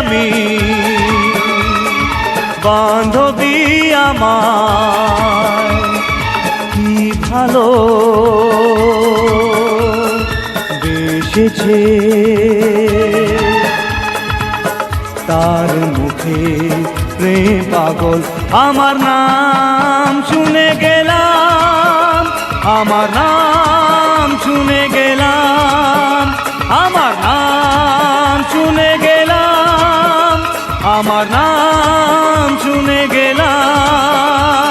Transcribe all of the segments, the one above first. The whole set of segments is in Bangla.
আমি। বান্ধবী আমার কি ভালো বেসেছে। তার মুখে প্রেম পাগল, আমার নাম শুনে গেলাম, আমার নাম আমার নাম শুনে গেলাম।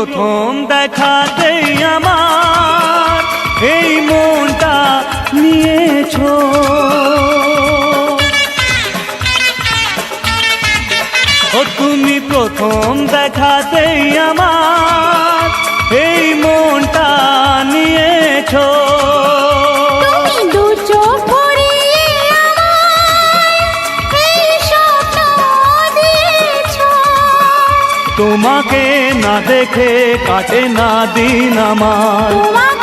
প্রথম দেখাতেই আমার এই মনটা নিয়েছো ও তুমি প্রথম দেখাতেই আমার এই মনটা নিয়েছো। তোমাকে না দেখে কাটে না দিন আমার।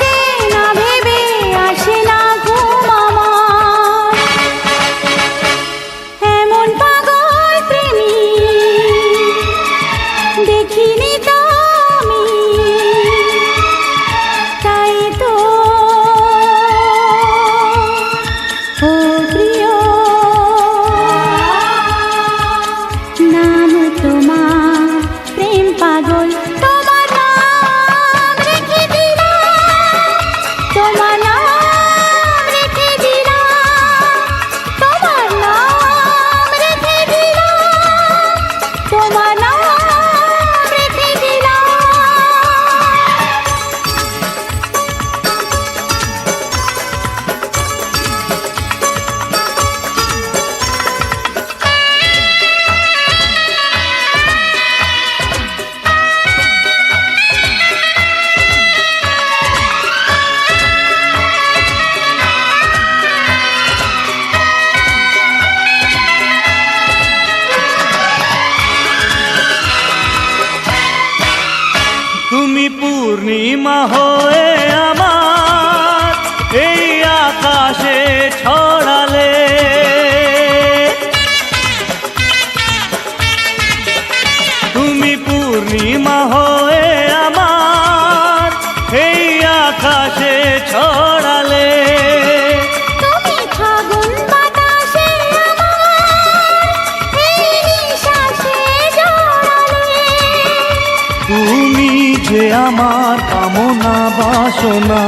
পূর্ণিমা হয়ে আমার কামনা বাসনা।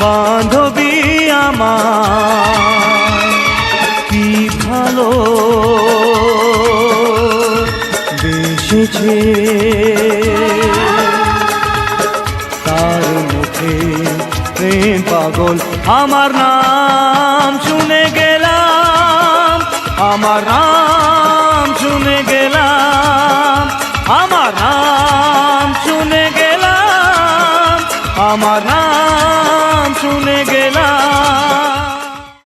বান্ধবী আমার, কি ভালো বেসেছে। তার মুখে প্রেম পাগল, আমার নাম শুনে গেলাম, আমার নাম শুনে গেলাম আমার নাম শুনে গেলাম